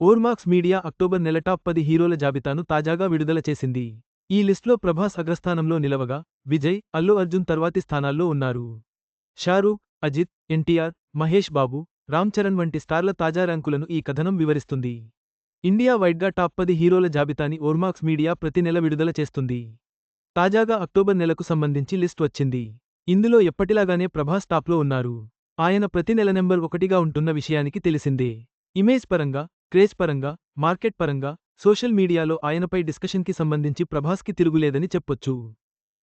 Ormax media October నెల top పది హీరోల జాబితాను తాజాగా విడుదల చేసింది. ఈ లిస్ట్లో ప్రభాస్ అగ్రస్థానంలో నిలవగా విజయ్ అల్లు అర్జున్ తర్వాతి స్థానాల్లో ఉన్నారు. షారూఖ్ అజిత్ ఎన్టీఆర్ మహేష్ బాబు రామ్ చరణ్ వంటి స్టార్ల తాజా ర్యాంకులను ఈ కథనం వివరిస్తుంది. ఇండియా వైడ్గా టాప్ పది హీరోల జాబితాని ఓర్మాక్స్ మీడియా ప్రతి నెల విడుదల చేస్తుంది. తాజాగా అక్టోబర్ నెలకు సంబంధించి లిస్ట్ వచ్చింది. ఇందులో ఎప్పటిలాగానే ప్రభాస్ టాప్లో ఉన్నారు. ఆయన ప్రతి నెల నెంబర్ ఒకటిగా ఉంటున్న విషయానికి తెలిసిందే. ఇమేజ్ పరంగా క్రేజ్ పరంగా మార్కెట్ పరంగా సోషల్ మీడియాలో ఆయనపై డిస్కషన్కి సంబంధించి ప్రభాస్కి తిరుగులేదని చెప్పొచ్చు.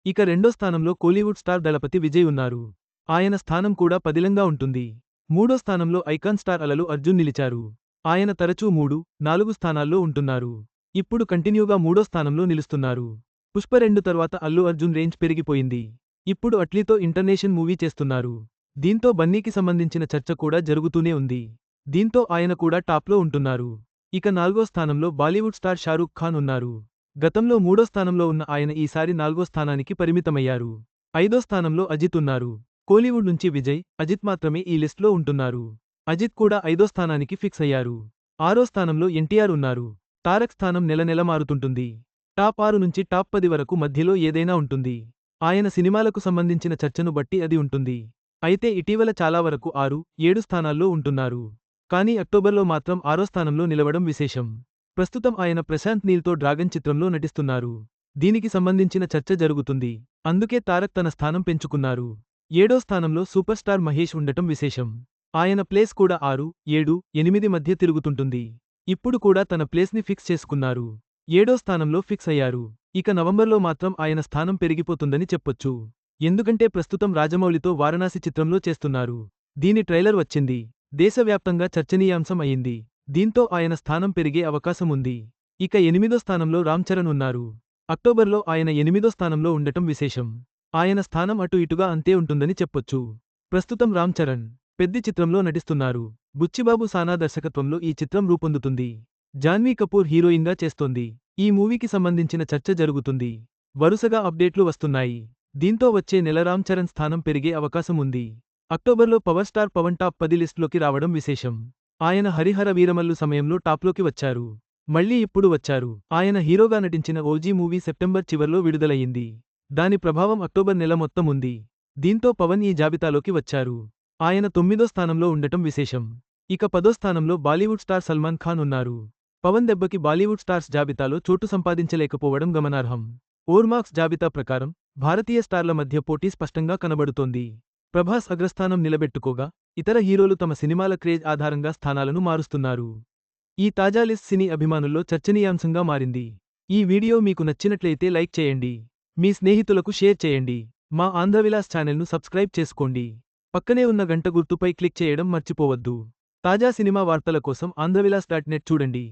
ఇక రెండో స్థానంలో కోలీవుడ్ స్టార్ దళపతి విజయ్ ఉన్నారు. ఆయన స్థానం కూడా పదిలంగా ఉంటుంది. మూడో స్థానంలో ఐకాన్ స్టార్ అలలు అర్జున్ నిలిచారు. ఆయన తరచూ మూడు నాలుగు స్థానాల్లో ఉంటున్నారు. ఇప్పుడు కంటిన్యూగా మూడో స్థానంలో నిలుస్తున్నారు. పుష్ప రెండు తర్వాత అల్లు అర్జున్ రేంజ్ పెరిగిపోయింది. ఇప్పుడు అట్లీతో ఇంటర్నేషన్ మూవీ చేస్తున్నారు. దీంతో బన్నీకి సంబంధించిన చర్చ కూడా జరుగుతూనే ఉంది. దీంతో ఆయన కూడా టాప్లో ఉంటున్నారు. ఇక నాలుగో స్థానంలో బాలీవుడ్ స్టార్ షారూఖ్ ఖాన్ ఉన్నారు. గతంలో మూడో స్థానంలో ఉన్న ఆయన ఈసారి నాలుగో స్థానానికి పరిమితమయ్యారు. ఐదో స్థానంలో అజిత్ ఉన్నారు. కోలీవుడ్ నుంచి విజయ్ అజిత్ మాత్రమే ఈ లిస్ట్లో ఉంటున్నారు. అజిత్ కూడా ఐదో స్థానానికి ఫిక్స్ అయ్యారు. ఆరో స్థానంలో ఎన్టీఆర్ ఉన్నారు. తారక్ స్థానం నెల నెల మారుతుంటుంది. టాప్ ఆరు నుంచి టాప్ పది వరకు మధ్యలో ఏదైనా ఉంటుంది. ఆయన సినిమాలకు సంబంధించిన చర్చను బట్టి అది ఉంటుంది. అయితే ఇటీవల చాలా వరకు ఆరు ఏడు స్థానాల్లో ఉంటున్నారు. కానీ అక్టోబర్లో మాత్రం ఆరో స్థానంలో నిలవడం విశేషం. ప్రస్తుతం ఆయన ప్రశాంత్ నీల్తో డ్రాగన్ చిత్రంలో నటిస్తున్నారు. దీనికి సంబంధించిన చర్చ జరుగుతుంది. అందుకే తారక్ తన స్థానం పెంచుకున్నారు. ఏడో స్థానంలో సూపర్ స్టార్ మహేష్ ఉండటం విశేషం. ఆయన ప్లేస్ కూడా ఆరు ఏడు ఎనిమిది మధ్య తిరుగుతుంటుంది. ఇప్పుడు కూడా తన ప్లేస్ని ఫిక్స్ చేసుకున్నారు. ఏడో స్థానంలో ఫిక్స్ అయ్యారు. ఇక నవంబర్లో మాత్రం ఆయన స్థానం పెరిగిపోతుందని చెప్పొచ్చు. ఎందుకంటే ప్రస్తుతం రాజమౌళితో వారణాసి చిత్రంలో చేస్తున్నారు. దీని ట్రైలర్ వచ్చింది. దేశవ్యాప్తంగా చర్చనీయాంశం అయింది. దీంతో ఆయన స్థానం పెరిగే అవకాశం ఉంది ఇక ఎనిమిదో స్థానంలో రామ్ చరణ్ ఉన్నారు. అక్టోబర్లో ఆయన ఎనిమిదో స్థానంలో ఉండటం విశేషం. ఆయన స్థానం అటు ఇటుగా అంతే ఉంటుందని చెప్పొచ్చు. ప్రస్తుతం రామ్ చరణ్ పెద్ది చిత్రంలో నటిస్తున్నారు. బుచ్చిబాబు సానా దర్శకత్వంలో ఈ చిత్రం రూపొందుతుంది. జాన్వీ కపూర్ హీరోయిన్గా చేస్తోంది. ఈ మూవీకి సంబంధించిన చర్చ జరుగుతుంది. వరుసగా అప్డేట్లు వస్తున్నాయి. దీంతో వచ్చే నెల రామ్ చరణ్ స్థానం పెరిగే అవకాశం ఉంది అక్టోబర్లో పవర్ స్టార్ పవన్ టాప్ పది లిస్టులోకి రావడం విశేషం. ఆయన హరిహర వీరమల్లు సమయంలో టాప్లోకి వచ్చారు. మళ్ళీ ఇప్పుడు వచ్చారు. ఆయన హీరోగా నటించిన ఓజీ మూవీ సెప్టెంబర్ చివర్లో విడుదలయ్యింది. దాని ప్రభావం అక్టోబర్ నెల మొత్తం ఉంది. దీంతో పవన్ ఈ జాబితాలోకి వచ్చారు. ఆయన తొమ్మిదో స్థానంలో ఉండటం విశేషం. ఇక పదో స్థానంలో బాలీవుడ్ స్టార్ సల్మాన్ ఖాన్ ఉన్నారు. పవన్ దెబ్బకి బాలీవుడ్ స్టార్స్ జాబితాలో చోటు సంపాదించలేకపోవడం గమనార్హం. ఓర్మార్క్స్ జాబితా ప్రకారం భారతీయ స్టార్ల మధ్య పోటీ స్పష్టంగా కనబడుతోంది. ప్రభాస్ అగ్రస్థానం నిలబెట్టుకోగా ఇతర హీరోలు తమ సినిమాల క్రేజ్ ఆధారంగా స్థానాలను మారుస్తున్నారు. ఈ తాజా లిస్ట్ సినీ అభిమానుల్లో చర్చనీయాంశంగా మారింది. ఈ వీడియో మీకు నచ్చినట్లయితే లైక్ చేయండి. మీ స్నేహితులకు షేర్ చేయండి. మా ఆంధ్రవిలాస్ ఛానల్ను సబ్స్క్రైబ్ చేసుకోండి. పక్కనే ఉన్న గంట గుర్తుపై క్లిక్ చేయడం మర్చిపోవద్దు. తాజా సినిమా వార్తల కోసం ఆంధ్రవిలాస్ డాట్ నెట్ చూడండి.